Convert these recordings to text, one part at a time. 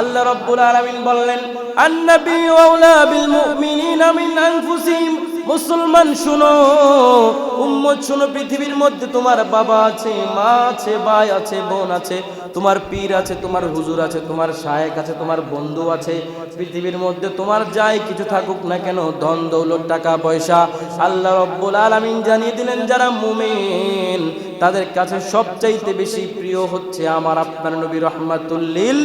আল্লাহ রব্বুল আলামিন বললেন, আন্নাবী আউলা বিল মুমিনিনা মিন আনফুসিহিম। মুসলমান শুনো, উম্মত শুনো, পৃথিবীর মধ্যে তোমার বাবা আছে, মা আছে, ভাই আছে, বোন আছে, তোমার পীর আছে, তোমার হুজুর আছে, তোমার শায়েক আছে, তোমার বন্ধু আছে। পৃথিবীর মধ্যে তোমার যাই কিছু থাকুক না কেন, ধন, দৌলত, টাকা, পয়সা, আল্লাহ রব্বুল আলামিন জানিয়ে দিলেন, যারা মুমিন, তাদের কাছে সবচাইতে বেশি প্রিয় হচ্ছে আমার আপনার নবী রহমাতুল্লিল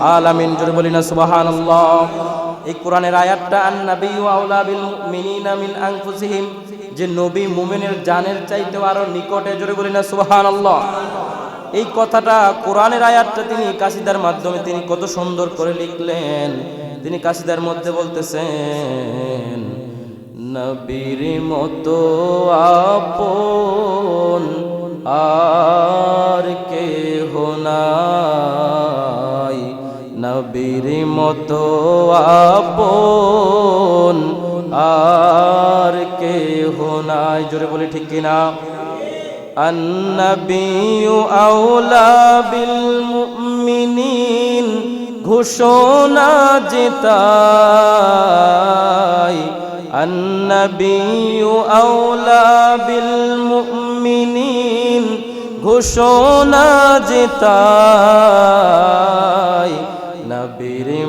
আলামিন জোরে বলি না, সুবহানাল্লাহ। এই কোরআনের আয়াতটা আন্নাবী আউলা বিল মুমিনিনা মিন আনফুসিহিম। যে নবী মুমিনের জানের চাইতেও আরও নিকটে, জোরে বলি না, সুবহানাল্লাহ। এই কথাটা কোরআনের আয়াতটা তিনি কাশিদার মাধ্যমে তিনি কত সুন্দর করে লিখলেন। তিনি কাশিদার মধ্যে বলতেছেন, নবীর মতো আপন আর মতো আপন আর কে নাই জোরে বলি ঠিক কিনা النبي أولى بالمؤمنين ঘোষণা জেতাই النبي أولى بالمؤمنين ঘোষণা জেতাই নবীর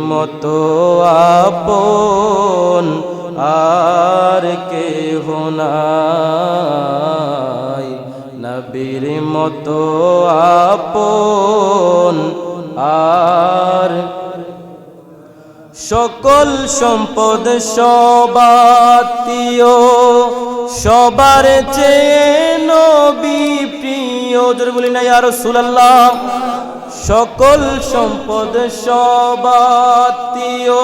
মতো আপন আর কেহ নাই। নবীর মতো আপন আর সকল সম্পদ সবাতীয় সবার চেয়ে নবী প্রিয়। বলি না আর সুলাল্লাহ সকল সম্পদ সবাতীয়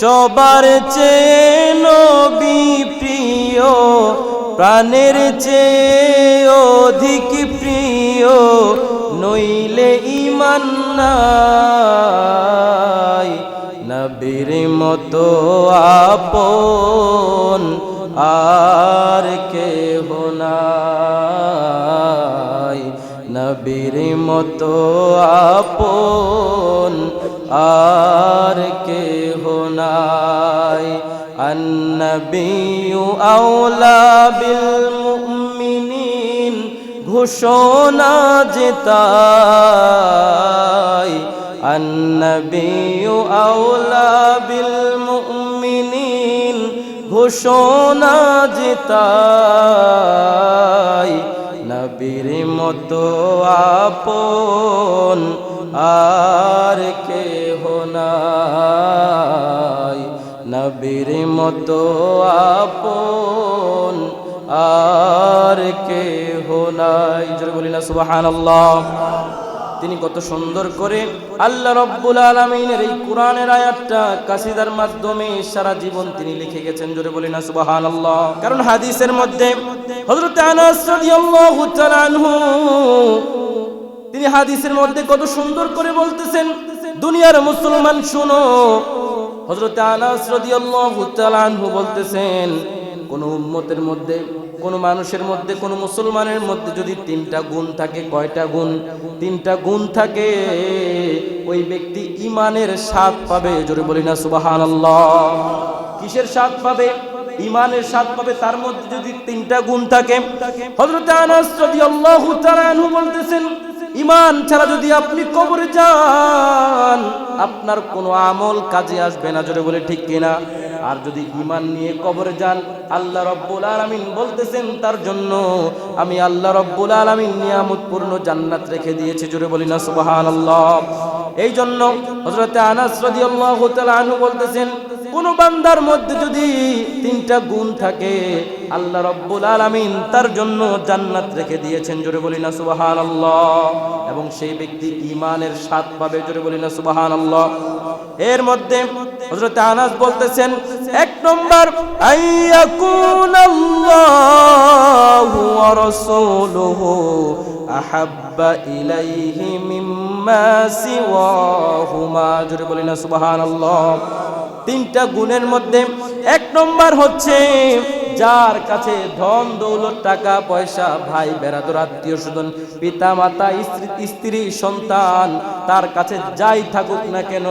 সবার চেয়ে নবী প্রিয়, প্রাণের চেয়ে অধিক প্রিয়, নইলে ইমান নবীর মতো আপন আর কে নাই। নবীর মতো আপন আর কে নাই النبي أولى بالمؤمنين ঘোষণা জেতাই النبي أولى بالمؤمنين ঘোষণা জেতাই নবীর মতো আপন আর কে নাই। নবীর মতো আপন আর কে নাই। জোরে বলি না, সুবহানাল্লাহ। তিনি কত সুন্দর করে আল্লাহ রব্বুল আলমিনের এই কোরআনের আয়াতটা কাসিদার মাধ্যমে সারা জীবন তিনি লিখে গেছেন, জোরে বলি না সুবাহান আল্লাহ কারণ হাদিসের মধ্যে তাআলা তিনি হাদিসের মধ্যে কত সুন্দর করে বলতেছেন, দুনিয়ার মুসলমান শুনো। হযরত আনাস রাদিয়াল্লাহু তাআলা বলতেছেন, কোন উম্মতের মধ্যে কোন মানুষের মধ্যে, কোন মুসলমানের মধ্যে যদি তিনটা গুণ থাকে, কয়টা গুণ? তিনটা গুণ থাকে, ওই ব্যক্তি ইমানের স্বাদ পাবে। জোরে বলি না সুবাহান কিসের স্বাদ পাবে? ইমানের স্বাদ পাবে। তার মধ্যে যদি তিনটা গুণ থাকে হজরত আনাস রাদিয়াল্লাহু তাআলা বলতেছেন ইমান ছাড়া যদি আপনি কবরে যান, আপনার কোনো আমল কাজে আসবে না, জোরে বলে ঠিক কিনা? আর যদি ইমান নিয়ে কবরে যান, আল্লাহ রব্বুল আলামিন বলতেছেন তার জন্য, আমি আল্লাহ রব্বুল আলামিন নিয়ামতপূর্ণ জান্নাত রেখে দিয়েছি, জোরে বলি না, সুবহানাল্লাহ। এই জন্য হযরতে আনাস তাআলা আনহু বলতেছেন, কোন বান্দার মধ্যে যদি তিনটা গুণ থাকে। আল্লাহ রব্বুল আলামিন তার জন্য জান্নাত রেখে দিয়েছেন, জোরে বলি না সুবহানাল্লাহ। এবং সেই ব্যক্তি ইমানের স্বাদ পাবে, জোরে বলি না সুবহানাল্লাহ। এর মধ্যে হযরত আনাস বলতেছেন, এক নম্বর আল্লাহু তিনটা গুণের মধ্যে এক নম্বর হচ্ছে, যার কাছে ধন, দৌলত, টাকা, পয়সা, ভাই, বেড়াদর, আত্মীয় স্বজন পিতা মাতা স্ত্রী স্ত্রী, সন্তান, তার কাছে যাই থাকুক না কেন,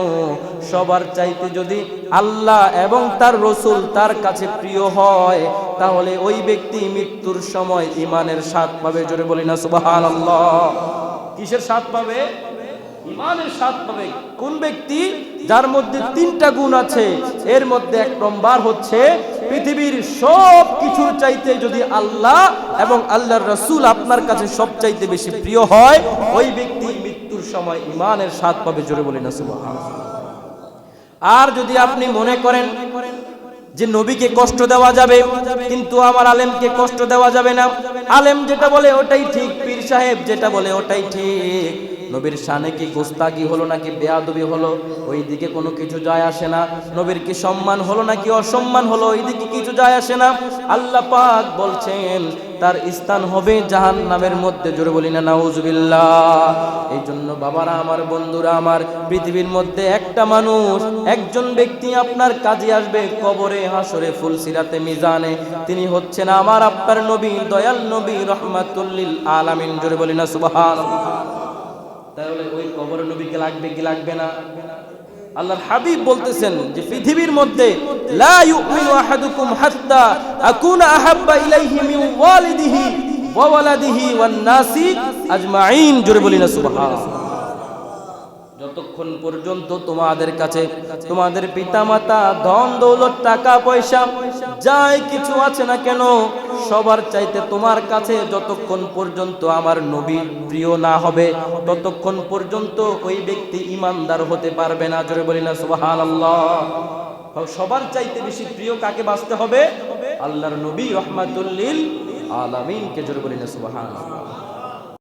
সবার চাইতে যদি আল্লাহ এবং তার রসুল তার কাছে প্রিয় হয়, তাহলে ওই ব্যক্তি মৃত্যুর সময় ইমানের স্বাদ পাবে। জোরে বলি না সুবাহান কিসের স্বাদ পাবে? কোন ব্যক্তি যার মধ্যে তিনটা গুণ আছে, এর মধ্যে এক নম্বর হচ্ছে পৃথিবীর সব কিছুর চাইতে যদি আল্লাহ এবং আল্লাহর রসুল আপনার কাছে সব চাইতে বেশি প্রিয় হয়, ওই ব্যক্তি মৃত্যুর সময় ইমানের স্বাদ পাবে জোরে বলি না আর যদি আপনি মনে করেন যে নবীকে কষ্ট দেওয়া যাবে, কিন্তু আমার আলেমকে কষ্ট দেওয়া যাবে না, আলেম যেটা বলে ওটাই ঠিক, পীর সাহেব যেটা বলে ওটাই ঠিক। নবীর শানে কি গোস্তাগি হলো নাকি বেয়াদবি হলো? ওই দিকে কোনো কিছু যায় আসে না। নবীর কি সম্মান হলো নাকি অসম্মান হলো? ওই দিকে কিছু যায় আসে না। আল্লাহ পাক বলছেন, তার স্থান হবে জাহান নামের মধ্যে। জোরে বলি না, নাউজুবিল্লাহ। এই জন্য বাবারা, আমার বন্ধুরা, আমার পৃথিবীর মধ্যে একটা মানুষ, একজন ব্যক্তি আপনার কাজে আসবে কবরে হাসরে ফুলসিরাতে, মিজানে। তিনি হচ্ছেন আমার আপনার নবী, দয়াল নবী, রহমাতুল্লিল আলামিন। জোরে বলি না, সুবহানাল্লাহ। তাহলে ওই কবর নবীকে লাগবে কি লাগবে না? আল্লাহর হাবিব বলতেছেন যে পৃথিবীর মধ্যে লা ইউমিনু আহাদুকুম হাত্তা আকুনা আহাব্বা ইলাইহি মিন ওয়ালিদিহি ওয়া ওয়ালাদিহি ওয়ান নাসি আজমাইন। জোরে বলি না, সুবহানাল্লাহ। যতক্ষণ পর্যন্ত তোমাদের কাছে, তোমাদের পিতামাতা, ধন, দৌলত, টাকা, পয়সা, যাই কিছু আছে না কেন, সবার চাইতে তোমার কাছে যতক্ষণ পর্যন্ত আমার নবী প্রিয় না হবে, ততক্ষণ পর্যন্ত ওই ব্যক্তি ইমানদার হতে পারবে না। জোরে বলি না, সুবহানাল্লাহ। সবার চাইতে বেশি প্রিয় কাকে বাঁচতে হবে? আল্লাহর নবী রহমাতুল্লিল আলামিনকে। জোরে বলি না, সুবহানাল্লাহ।